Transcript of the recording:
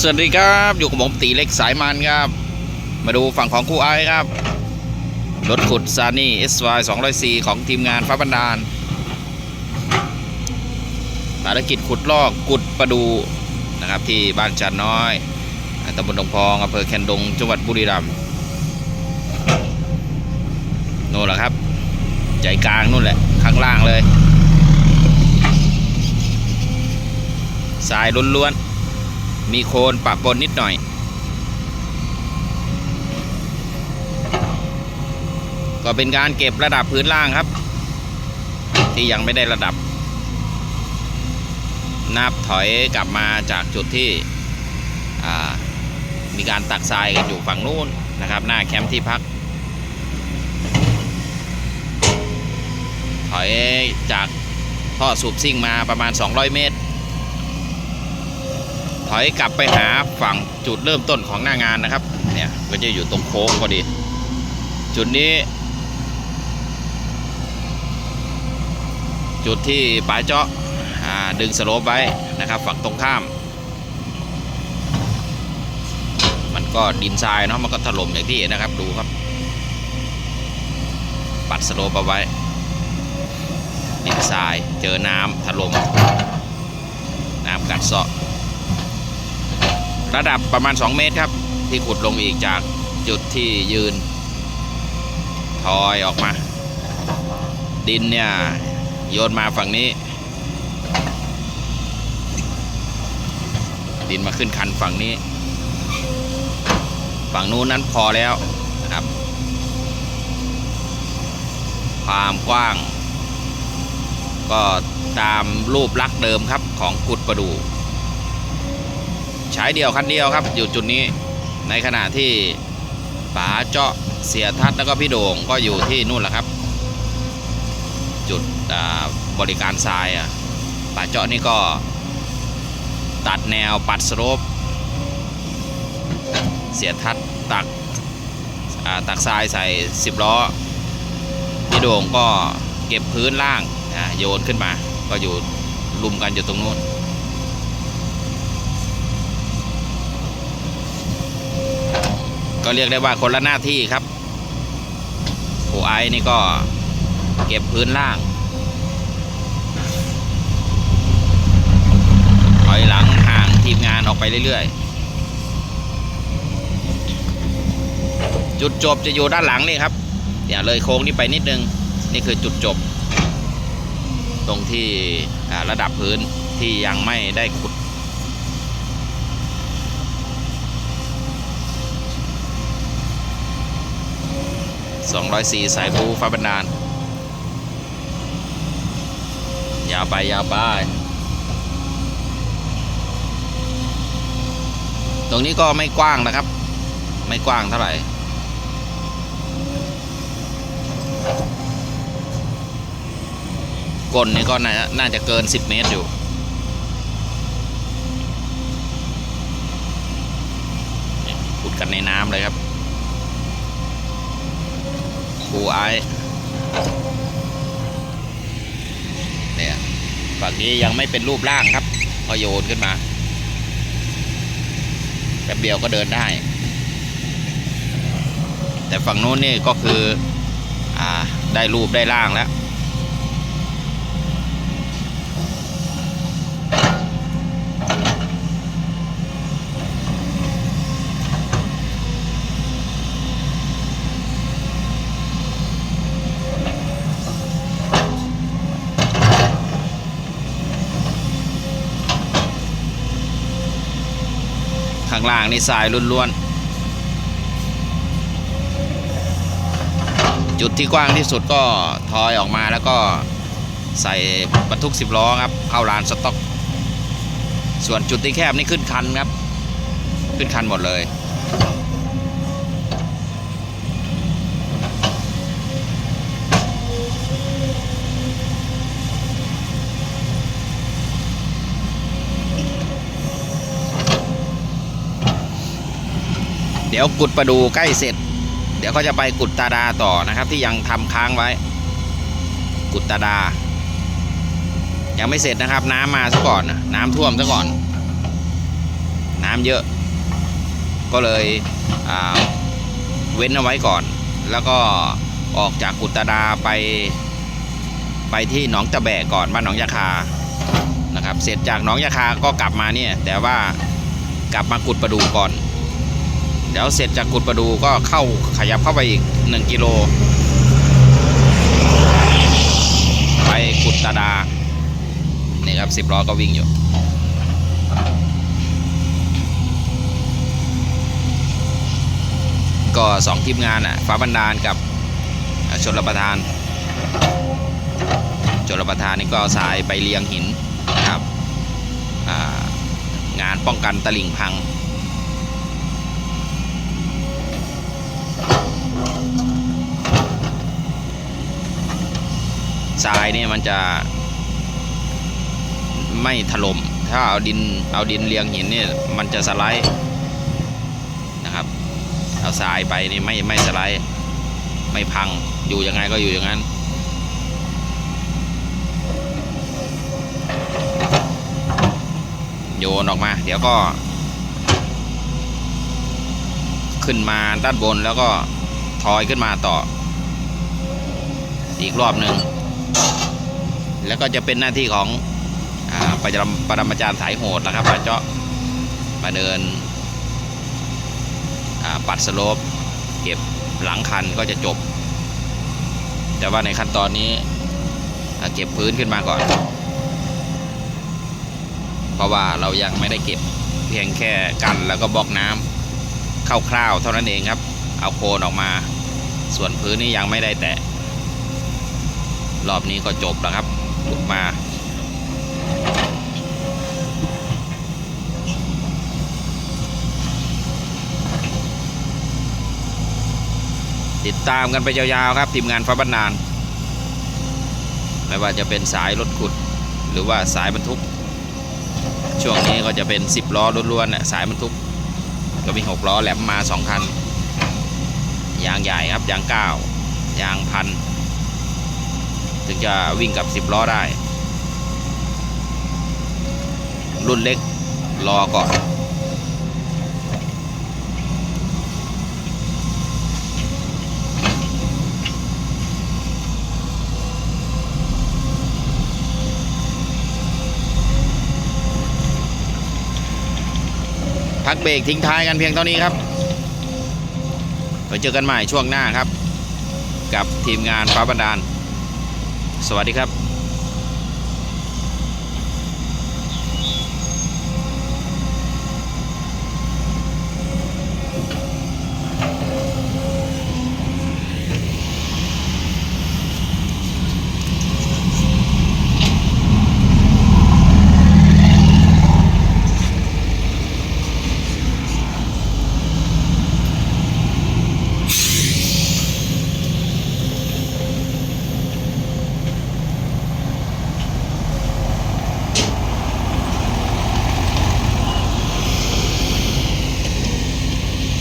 สวัสดีครับอยู่กับผมตีเล็กสายมันครับ มาดูฝั่งของครูไอซ์ครับ รถขุดซานี่ SY 204 ของทีมงานฟ้าบันดาลภารกิจขุดลอกกุดประดูนะครับที่บ้านจันน้อยตำบลดงพองอำเภอแคนดงจังหวัดบุรีรัมย์โน่นแหละครับใจกลางนู่นแหละข้างล่างเลยทรายล้วนๆ มีโคลนปะปนนิดหน่อย ก็เป็นการเก็บระดับพื้นล่างครับ ที่ยังไม่ได้ระดับ นับถอยกลับมาจากจุดที่มีการตักทรายกันอยู่ฝั่งนู้นนะครับ หน้าแคมป์ที่พัก ถอยจากท่อสูบซิ่งมาประมาณ 200 เมตร อยกลับไปหาฝั่งจุดเริ่มต้นของหน้างานนะครับ เนี่ยก็จะอยู่ตรงโค้งพอดี จุดนี้ จุดที่ปลายเจาะาดึงสโลปไว้นะครับ ฝั่งตรงข้าม มันก็ดินทรายเนาะมันก็ถล่มอย่างที่เห็นนะครับดูครับ ปัดสโลปเอาไว้ ดินทรายเจอน้ำถล่มน้ำกัดเซาะ ระดับประมาณ 2 เมตรครับ ที่ขุดลงอีกจากจุดที่ยืนทอยออกมา ดินเนี่ย โยนมาฝั่งนี้ ดินมาขึ้นคันฝั่งนี้ ฝั่งนู้นนั้นพอแล้วนะครับ ความกว้าง ก็ตามรูปลักษณ์เดิมครับของกุดประดู ใช้เดียวคันเดียวครับ อยู่จุดนี้ในขณะที่ป๋าเจาะเสียทัศน์แล้วก็พี่โด่งก็อยู่ที่นู่นแหละครับ จุดบริการทรายอะป๋าเจาะนี่ก็ตัดแนวปัดสโลปเสียทัศน์ตักตักทรายใส่สิบล้อ พี่โด่งก็เก็บพื้นล่างโยนขึ้นมา ก็อยู่ลุมกันอยู่ตรงนู้น ก็เรียกได้ว่าคนละหน้าที่ครับครูไอ้นี่ก็เก็บพื้นล่างถอยหลังห่างทีมงานออกไปเรื่อยๆ จุดจบจะอยู่ด้านหลังนี่ครับอย่าเลยโค้งนี้ไปนิดนึง นี่คือจุดจบ ตรงที่ระดับพื้นที่ยังไม่ได้ขุด 204 สายบูฟ้าบันดาลยาวไป ยาวไป ตรงนี้ก็ไม่กว้างนะครับ ไม่กว้างเท่าไหร่ ก้นนี่ก็น่าน่าจะเกิน 10 เมตรอยู่ขุดกันในน้ำเลยครับ ปูไอเนี่ยฝั่งนี้ยังไม่เป็นรูปร่างครับพอโยนขึ้นมาแป๊บเดียวก็เดินได้ แต่ฝั่งโน้นนี่ก็คืออ่าได้รูปได้ร่างแล้ว ข้างล่างนี่ทรายล้วนๆ จุดที่กว้างที่สุดก็ทอยออกมาแล้วก็ใส่บรรทุกสิบล้อครับ เข้าลานสต็อก ส่วนจุดที่แคบนี่ขึ้นคันครับ ขึ้นคันหมดเลย เดี๋ยวกุดประดูใกล้เสร็จ เดี๋ยวก็จะไปกุดตาดาต่อนะครับ ที่ยังทำค้างไว้ กุดตาดา ยังไม่เสร็จนะครับ น้ำมาซะก่อนนะน้ำท่วมซะก่อน น้ำเยอะ ก็เลยเว้นเอาไว้ก่อน แล้วก็ออกจากกุตดาไป ไปที่หนองตะแบกก่อนบ้านหนองยาคานะครับ เสร็จจากหนองยาคาก็กลับมาเนี่ย แต่ว่ากลับมากุดประดูก่อน ดี๋ยวเสร็จจากกุดประดูก็เข้าขยับเข้าไปอีก 1 กิโล ไปกุดตาดา นี่ครับสิบล้อก็วิ่งอยู่ก็สองทีมงานอะฟ้าบันดาลกับชนรประทานชนรประทานนี่ก็สายไปเลียงหินนะครับงานป้องกันตลิ่งพัง ทรายเนี่ยมันจะไม่ถล่ม ถ้าเอาดินเอาดินเรียงหินเนี่ยมันจะสไลด์นะครับ เอาทรายไปนี่ไม่ไม่สไลด์ไม่พังอยู่ยังไงก็อยู่อย่างนั้นโยนออกมา เดี๋ยวก็ ขึ้นมาด้านบนแล้วก็ทอยขึ้นมาต่อ อีกรอบหนึ่ง แล้วก็จะเป็นหน้าที่ของอาประจำปรมาจารย์สายโหดนะครับมาเจาะมาเดินปัดสโลปเก็บหลังคันก็จะจบ แต่ว่าในขั้นตอนนี้เก็บพื้นขึ้นมาก่อน เพราะว่าเรายังไม่ได้เก็บเพียงแค่กันแล้วก็บล็อกน้ำคร่าวๆเท่านั้นเองครับ เอาโคนออกมา ส่วนพื้นนี่ยังไม่ได้แตะรอบนี้ก็จบแล้วครับ ลุดมาติดตามกันไปยาวๆครับทีมงานฟ้าบรรนาน ไม่ว่าจะเป็นสายรถขุด หรือว่าสายบรรทุก ช่วงนี้ก็จะเป็น 10 ล้อล้วนๆน่ะสายบรรทุก ก็มี 6 ล้อแหลมมา 2 คัน ยางใหญ่ครับ ยาง 9 ยางพัน ถึงจะวิ่งกับ 10 ล้อได้ รุ่นเล็กรอก่อนพักเบรกทิ้งท้ายกันเพียงเท่านี้ครับไว้เจอกันใหม่ช่วงหน้าครับ กับทีมงานฟ้าบันดาล สวัสดีครับ